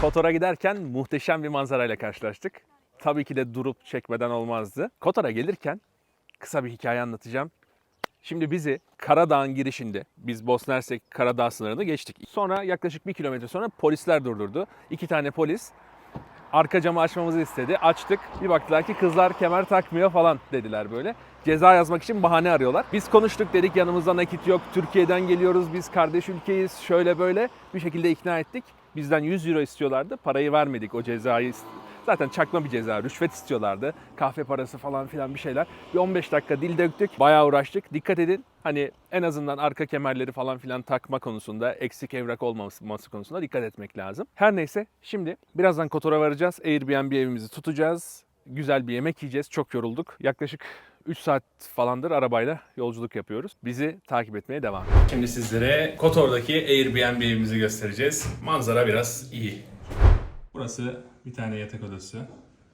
Kotor'a giderken muhteşem bir manzarayla karşılaştık. Tabii ki de durup çekmeden olmazdı. Kotor'a gelirken kısa bir hikaye anlatacağım. Şimdi bizi Karadağ'ın girişinde, biz Bosna Hersek Karadağ sınırını geçtik. Sonra yaklaşık bir kilometre sonra polisler durdurdu. İki tane polis arka camı açmamızı istedi. Açtık. Bir baktılar ki kızlar kemer takmıyor falan dediler böyle. Ceza yazmak için bahane arıyorlar. Biz konuştuk dedik yanımızda nakit yok. Türkiye'den geliyoruz biz kardeş ülkeyiz. Şöyle böyle bir şekilde ikna ettik. Bizden 100 euro istiyorlardı. Parayı vermedik o cezayı. Zaten çakma bir ceza, rüşvet istiyorlardı. Kahve parası falan filan bir şeyler. Bir 15 dakika dil döktük. Bayağı uğraştık. Dikkat edin. Hani en azından arka kemerleri falan filan takma konusunda, eksik evrak olmaması konusunda dikkat etmek lazım. Her neyse şimdi birazdan Kotor'a varacağız. Airbnb evimizi tutacağız. Güzel bir yemek yiyeceğiz. Çok yorulduk. Yaklaşık 3 saat falandır arabayla yolculuk yapıyoruz. Bizi takip etmeye devam edin. Şimdi sizlere Kotor'daki Airbnb evimizi göstereceğiz. Manzara biraz iyi. Burası bir tane yatak odası.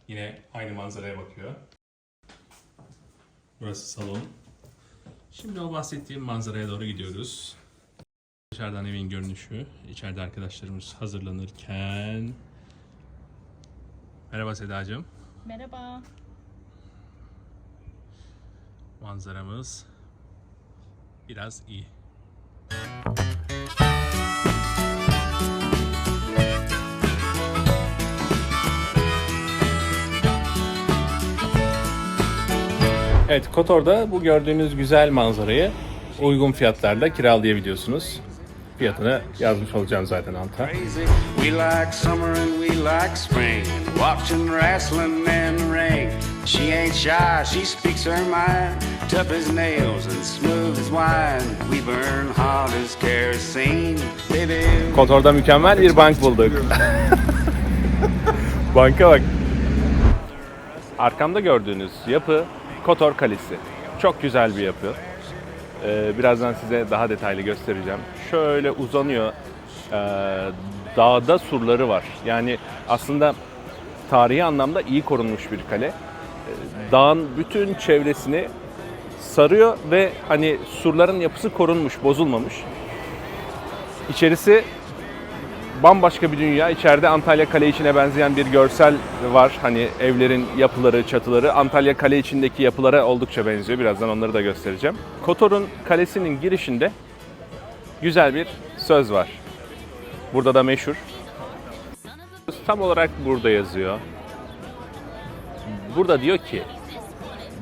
Yine aynı manzaraya bakıyor. Burası salon. Şimdi o bahsettiğim manzaraya doğru gidiyoruz. Dışarıdan evin görünüşü. İçeride arkadaşlarımız hazırlanırken... Merhaba Sedacığım. Merhaba. Manzaramız biraz iyi. Evet, Kotor'da bu gördüğünüz güzel manzarayı uygun fiyatlarla kiralayabiliyorsunuz. Fiyatını yazmış olacağım zaten alta. We like summer and we like spring. Watching wrestling and ring. She ain't shy, she speaks her mind. Tough as nails and smooth as wine. We burn hot as kerosene. Baby, Kotor'da mükemmel bir bank bulduk. Banka bak. Arkamda gördüğünüz yapı Kotor Kalesi. Çok güzel bir yapı. Ee, birazdan size daha detaylı göstereceğim. Şöyle uzanıyor. Ee, dağda surları var. Yani aslında tarihi anlamda iyi korunmuş bir kale. Dağın bütün çevresini sarıyor ve hani surların yapısı korunmuş, bozulmamış. İçerisi bambaşka bir dünya. İçeride Antalya Kale içine benzeyen bir görsel var. Hani evlerin yapıları, çatıları Antalya Kale içindeki yapılara oldukça benziyor. Birazdan onları da göstereceğim. Kotor'un kalesinin girişinde güzel bir söz var. Burada da meşhur. Tam olarak burada yazıyor. Burada diyor ki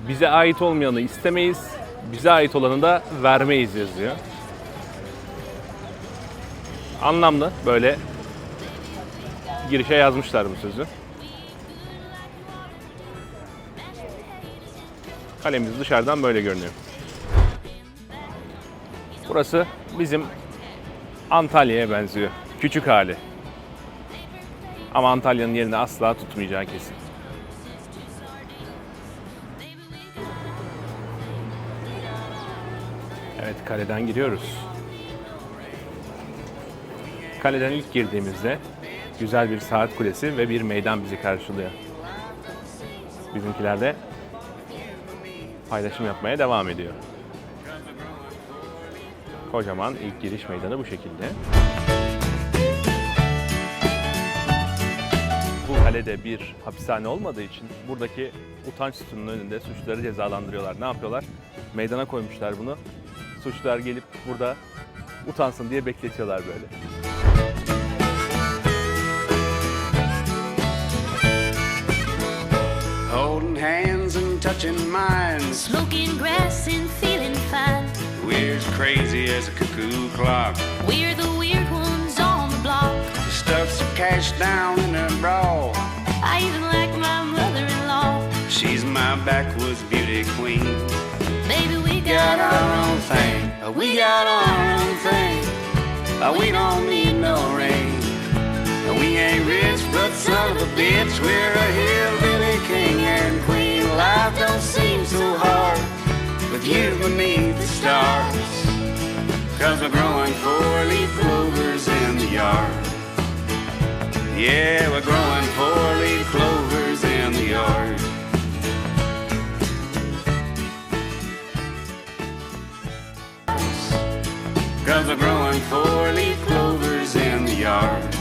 bize ait olmayanı istemeyiz, bize ait olanı da vermeyiz yazıyor. Anlamlı böyle girişe yazmışlar bu sözü. Kalemiz dışarıdan böyle görünüyor. Burası bizim Antalya'ya benziyor. Küçük hali. Ama Antalya'nın yerini asla tutmayacağı kesin. Evet kaleden giriyoruz. Kaleden ilk girdiğimizde güzel bir saat kulesi ve bir meydan bizi karşılıyor. Bizimkiler de paylaşım yapmaya devam ediyor. Kocaman ilk giriş meydanı bu şekilde. Bu kalede bir hapishane olmadığı için buradaki utanç sütununun önünde suçluları cezalandırıyorlar. Ne yapıyorlar? Meydana koymuşlar bunu. Suçlular gelip burada utansın diye bekletiyorlar böyle. holding hands and touching minds. Smoking grass and feeling fine. We're as crazy as a cuckoo clock. We're the weird ones on the block. Stuffs cash down in a brawl. I even like my mother-in-law. She's my backwoods beauty queen. Got our own thing. We got our own thing. We don't need no. Uh, We ain't rich, but son of a bitch, we're a hillbilly king and queen. Life don't seem so hard with you beneath the stars. Cause we're growing four-leaf clovers in the yard. Yeah, we're growing are growing four-leaf clovers in the yard.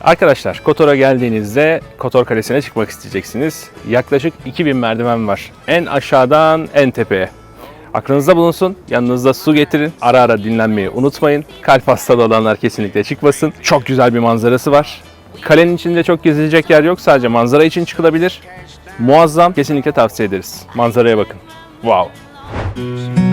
Arkadaşlar Kotor'a geldiğinizde Kotor Kalesi'ne çıkmak isteyeceksiniz. Yaklaşık 2000 merdiven var. En aşağıdan en tepeye. Aklınızda bulunsun. Yanınızda su getirin. Ara ara dinlenmeyi unutmayın. Kalp hastalığı olanlar kesinlikle çıkmasın. Çok güzel bir manzarası var. Kalenin içinde çok gezilecek yer yok. Sadece manzara için çıkılabilir. Muazzam. Kesinlikle tavsiye ederiz. Manzaraya bakın. Wow.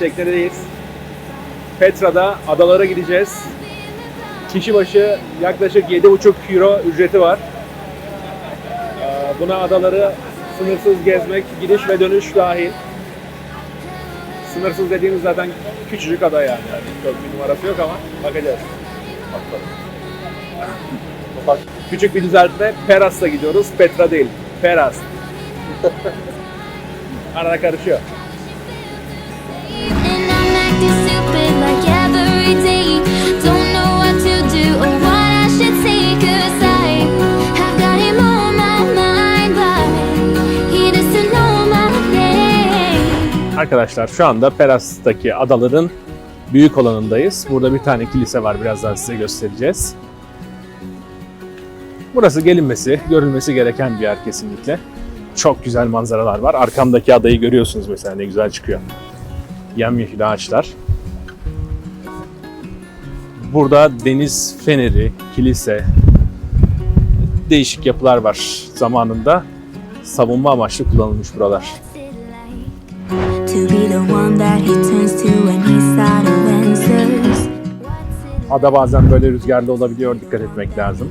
Teknedeyiz. Petra'da adalara gideceğiz. Kişi başı yaklaşık 7,5 euro ücreti var. Ee, Buna adaları sınırsız gezmek, gidiş ve dönüş dahil. Sınırsız dediğimiz zaten küçücük ada yani. yani çok bir numarası yok ama bakacağız. Bak, küçük bir düzeltme. Peras'ta gidiyoruz. Petra değil. Peras. Arada karışıyor. Arkadaşlar şu anda Peras'taki adaların büyük olanındayız. Burada bir tane kilise var. Birazdan size göstereceğiz. Burası gelinmesi, görülmesi gereken bir yer kesinlikle. Çok güzel manzaralar var. Arkamdaki adayı görüyorsunuz mesela ne güzel çıkıyor. Yemyeşil ağaçlar. Burada deniz feneri, kilise, değişik yapılar var zamanında. Savunma amaçlı kullanılmış buralar. Ada bazen böyle rüzgarlı olabiliyor. Dikkat etmek lazım.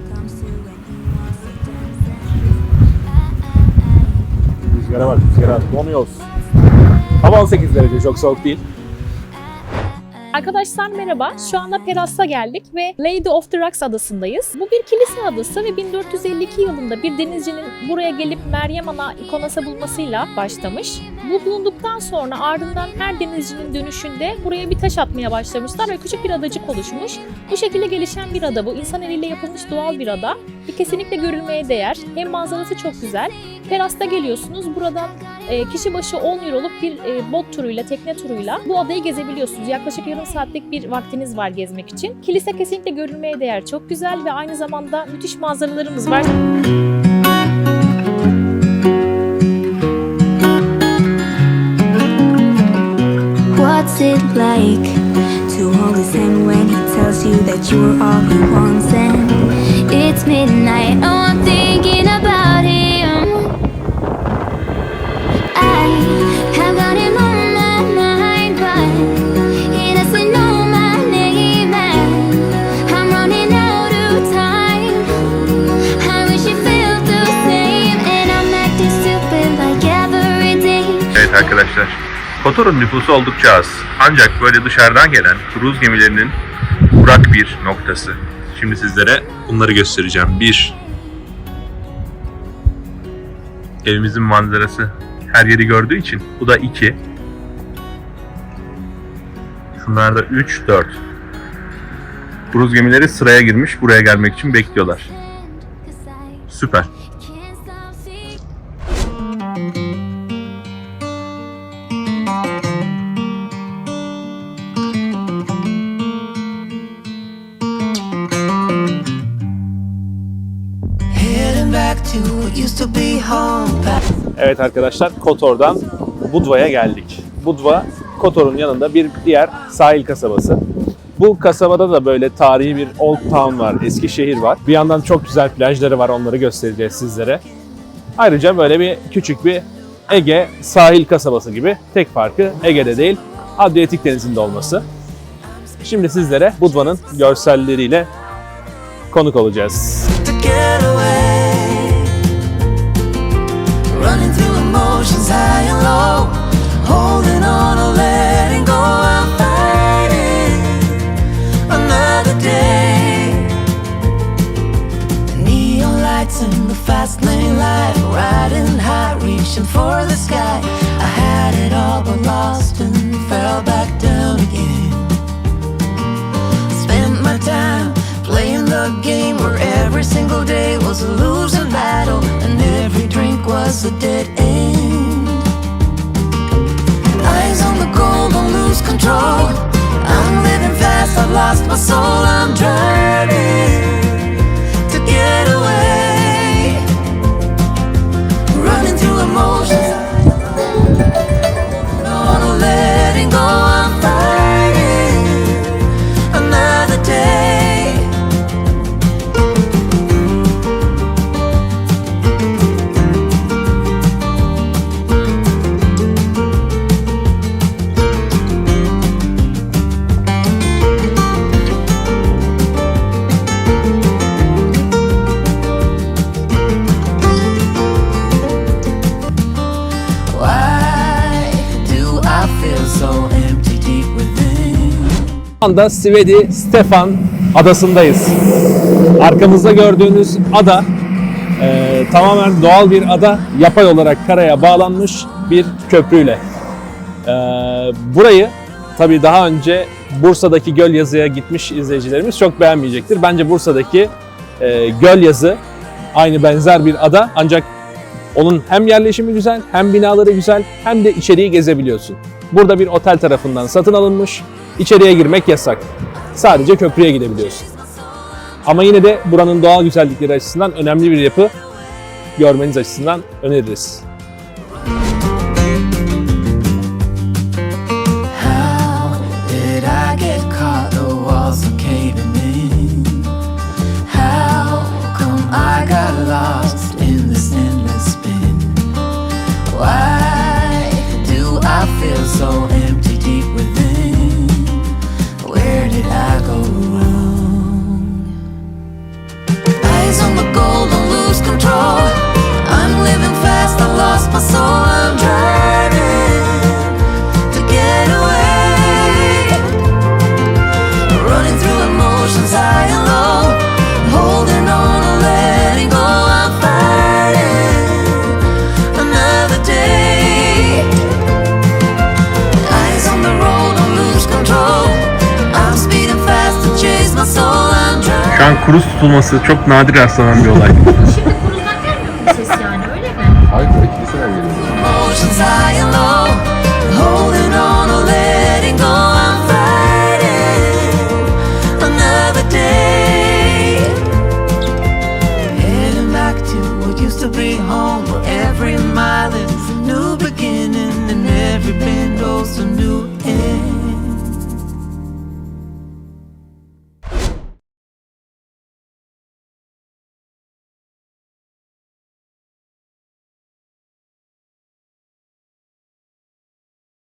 Rüzgara bak, rüzgara donuyoruz. Hava 18 derece, çok soğuk değil. Arkadaşlar merhaba. Şu anda Peras'a geldik ve Lady of the Rocks adasındayız. Bu bir kilise adası ve 1452 yılında bir denizcinin buraya gelip Meryem Ana ikonası bulmasıyla başlamış. Bu bulunduktan sonra ardından her denizcinin dönüşünde buraya bir taş atmaya başlamışlar ve küçük bir adacık oluşmuş. Bu şekilde gelişen bir ada bu. İnsan eliyle yapılmış doğal bir ada. Bir kesinlikle görülmeye değer. Hem manzarası çok güzel. Peras'ta geliyorsunuz. Buradan e, kişi başı 10 euroluk bir e, bot turuyla, tekne turuyla bu adayı gezebiliyorsunuz. Yaklaşık yarım saatlik bir vaktiniz var gezmek için. Kilise kesinlikle görülmeye değer. Çok güzel ve aynı zamanda müthiş manzaralarımız var. What's it like to hold his hand when he tells you that you're all he wants? And it's midnight, oh, arkadaşlar. Kotor'un nüfusu oldukça az. Ancak böyle dışarıdan gelen kruz gemilerinin Burak bir noktası. Şimdi sizlere bunları göstereceğim. Bir. Evimizin manzarası her yeri gördüğü için. Bu da iki. Şunlar da üç, dört. Kruz gemileri sıraya girmiş. Buraya gelmek için bekliyorlar. Süper. Evet arkadaşlar Kotor'dan Budva'ya geldik. Budva Kotor'un yanında bir diğer sahil kasabası. Bu kasabada da böyle tarihi bir Old Town var, eski şehir var. Bir yandan çok güzel plajları var, onları göstereceğiz sizlere. Ayrıca böyle bir küçük bir Ege sahil kasabası gibi. Tek farkı Ege'de değil, Adriyatik Denizi'nde olması. Şimdi sizlere Budva'nın görselleriyle konuk olacağız. Holding on or letting go. I'm fighting another day. Neon lights in the fast lane light. Riding high, reaching for the sky. I had it all but lost and fell back down again. Spent my time playing the game where every single day was a losing battle and every drink was a dead end. Lose control. I'm living fast, I've lost my soul, I'm driving anda Svedi Stefan adasındayız. Arkamızda gördüğünüz ada e, tamamen doğal bir ada. Yapay olarak karaya bağlanmış bir köprüyle. E, burayı tabii daha önce Bursa'daki Gölyazı'ya gitmiş izleyicilerimiz çok beğenmeyecektir. Bence Bursa'daki e, Gölyazı aynı benzer bir ada ancak onun hem yerleşimi güzel, hem binaları güzel, hem de içeriği gezebiliyorsun. Burada bir otel tarafından satın alınmış. İçeriye girmek yasak. Sadece köprüye gidebiliyorsun. Ama yine de buranın doğal güzellikleri açısından önemli bir yapı. Görmeniz açısından öneririz. How kruz tutulması çok nadir rastlanan bir olay. Şimdi kuruldan gelmiyor mu ses yani